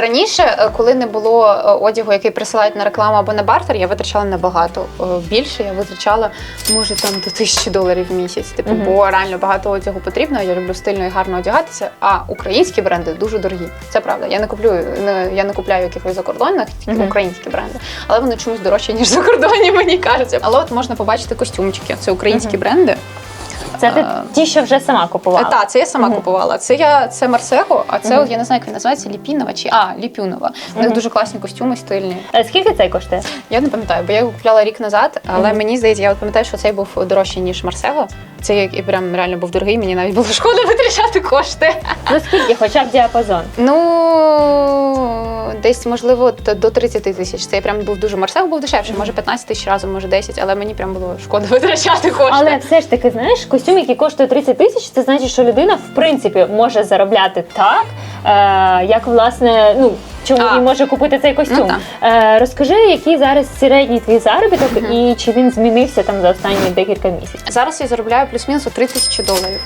Раніше, е, коли не було е, одягу, який присилають на рекламу або на бартер, я витрачала набагато е, більше. Я витрачала, може, там до тисячі доларів в місяць. Типу, Мгм. бо реально багато одягу потрібно. Я люблю стильно і гарно одягатися. А українські бренди дуже дорогі. Це правда. Я не куплю, не, я не купляю якихось закордонних, тільки Мгм. українські бренди. Але вони чомусь дорожчі, ніж закордонні, мені кажеться. Але от можна побачити костюмчики. Це українські Мгм. бренди. Це ти Е, ті, що вже сама купувала. Так, це я сама купувала. Це я це Марсего, а це от я не знаю, як він називається Ліпінова чи а Ліпюнова. У них дуже класні костюми, стильні. Е, Скільки цей коштує? Я не пам'ятаю, бо я його купляла рік назад, але мені здається, я от пам'ятаю, що цей був дорожчий ніж Марсего. Це і прям реально був дорогий. Мені навіть було шкода витрачати кошти. Ну скільки, хоча б діапазон? Ну десь можливо до 30 тисяч. Це прям був дуже Марсего був дешевший, може 15 тисяч разом, може 10, але мені прям було шкода витрачати кошти. Але все ж таки, знаєш, костюм, який коштує 30 тисяч, це значить, що людина в принципі може заробляти так, е, як власне, ну. Чому А. він може купити цей костюм? Ну, е, розкажи, який зараз середній твій заробіток і чи він змінився там за останні декілька місяців? Зараз я заробляю плюс-мінус у 3 тисячі доларів.